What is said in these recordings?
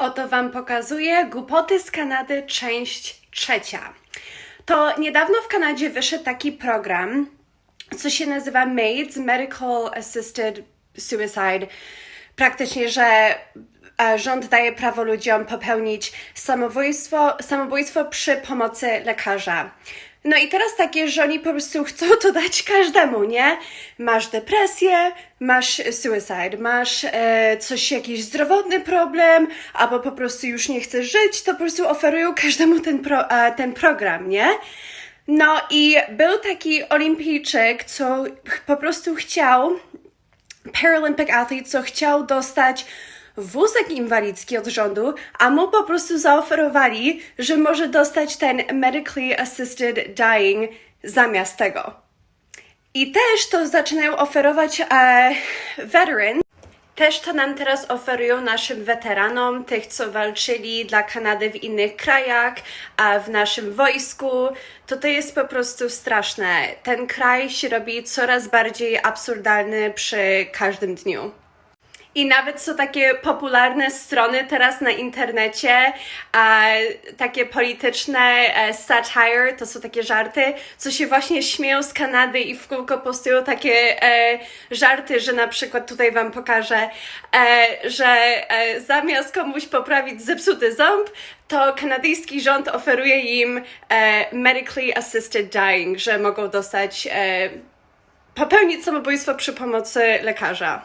Oto Wam pokazuję Głupoty z Kanady, część trzecia. To niedawno w Kanadzie wyszedł taki program, co się nazywa MAIDS, Medical Assisted Suicide. Praktycznie, że rząd daje prawo ludziom popełnić samobójstwo, samobójstwo przy pomocy lekarza. No i teraz takie, że oni po prostu chcą to dać każdemu, nie? Masz depresję, masz suicide, masz e, coś, jakiś zdrowotny problem, albo po prostu już nie chcesz żyć, to po prostu oferują każdemu ten, pro, e, ten program, nie? No i był taki olimpijczyk, co po prostu chciał, Paralympic athlete, co chciał dostać wózek inwalidzki od rządu, a mu po prostu zaoferowali, że może dostać ten medically assisted dying zamiast tego. I też to zaczynają oferować e. Też to nam teraz oferują naszym weteranom, tych co walczyli dla Kanady w innych krajach, a w naszym wojsku. To to jest po prostu straszne. Ten kraj się robi coraz bardziej absurdalny przy każdym dniu. I nawet są takie popularne strony teraz na internecie, e, takie polityczne e, satire, to są takie żarty, co się właśnie śmieją z Kanady i w kółko postują takie e, żarty, że na przykład tutaj wam pokażę, e, że e, zamiast komuś poprawić zepsuty ząb, to kanadyjski rząd oferuje im e, medically assisted dying, że mogą dostać, e, popełnić samobójstwo przy pomocy lekarza.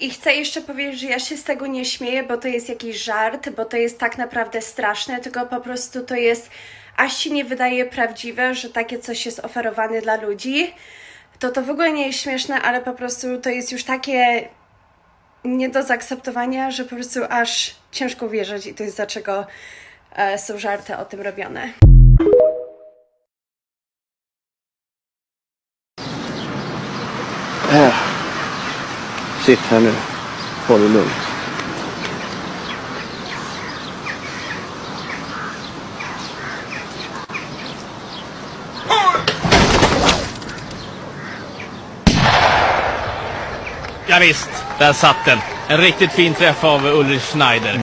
I chcę jeszcze powiedzieć, że ja się z tego nie śmieję, bo to jest jakiś żart, bo to jest tak naprawdę straszne, tylko po prostu to jest, aż się nie wydaje prawdziwe, że takie coś jest oferowane dla ludzi. To to w ogóle nie jest śmieszne, ale po prostu to jest już takie nie do zaakceptowania, że po prostu aż ciężko wierzyć i to jest dlaczego e, są żarty o tym robione. Äh. Sitt här nu. Ta det lugnt. Ja, visst, där satt den. En riktigt fin träff av Ulrich Schneider.